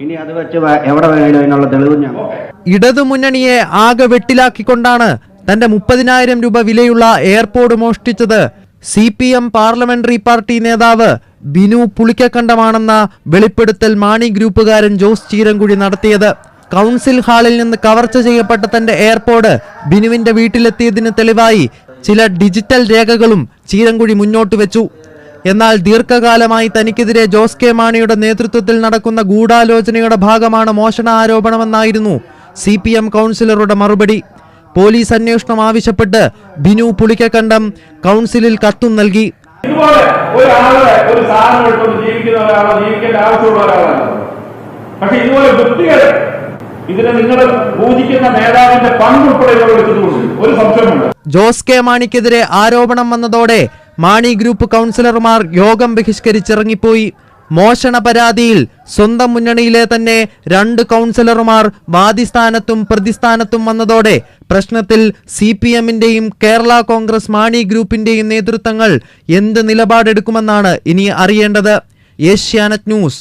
ഇനി അത് വെച്ച് എവിടെ വേണമെങ്കിലും എന്നുള്ള തെളിവ് ഞാൻ ഇടതുമുന്നണിയെ ആകെ വെട്ടിലാക്കിക്കൊണ്ടാണ് തന്റെ മുപ്പതിനായിരം രൂപ വിലയുള്ള airport മോഷ്ടിച്ചത്. C P M parliamentary party നേതാവ് ബിനു പുളിക്കക്കണ്ടമാണെന്ന വെളിപ്പെടുത്തൽ മാണി ഗ്രൂപ്പുകാരൻ ജോസ് ചീരൻകുഴി നടത്തിയത്. കൗൺസിൽ ഹാളിൽ നിന്ന് കവർച്ച ചെയ്യപ്പെട്ട തന്റെ എയർപോർട്ട് ബിനുവിന്റെ വീട്ടിലെത്തിയതിന് തെളിവായി ചില ഡിജിറ്റൽ രേഖകളും ചീരൻകുഴി മുന്നോട്ട് വെച്ചു. എന്നാൽ ദീർഘകാലമായി തനിക്കെതിരെ ജോസ് കെ മാണിയുടെ നേതൃത്വത്തിൽ നടക്കുന്ന ഗൂഢാലോചനയുടെ ഭാഗമാണ് മോഷണ ആരോപണമെന്നായിരുന്നു സി പി എം കൗൺസിലറുടെ മറുപടി. പോലീസ് അന്വേഷണം ആവശ്യപ്പെട്ട് ബിനു പുളിക്കക്കണ്ടം കൗൺസിലിൽ കത്തും നൽകി. പക്ഷെ ഇതുപോലെ വൃത്തികൾ ഇതിനെ നിങ്ങൾ പൂജിക്കുന്ന നേതാവിന്റെ പങ്കുൾപ്പെടെ ഒരു സംശയമുണ്ട്. ജോസ് കെ മാണിക്കെതിരെ ആരോപണം വന്നതോടെ മാണി ഗ്രൂപ്പ് കൗൺസിലർമാർ യോഗം ബഹിഷ്കരിച്ചിറങ്ങിപ്പോയി. മോഷണ പരാതിയിൽ സ്വന്തം മുന്നണിയിലെ തന്നെ രണ്ട് കൗൺസിലർമാർ വാദിസ്ഥാനത്തും പ്രതിസ്ഥാനത്തും വന്നതോടെ പ്രശ്നത്തിൽ സി പി എമ്മിന്റെയും കേരള കോൺഗ്രസ് മാണി ഗ്രൂപ്പിന്റെയും നേതൃത്വങ്ങൾ എന്ത് നിലപാടെടുക്കുമെന്നാണ് ഇനി അറിയേണ്ടത്. ഏഷ്യാനെറ്റ് ന്യൂസ്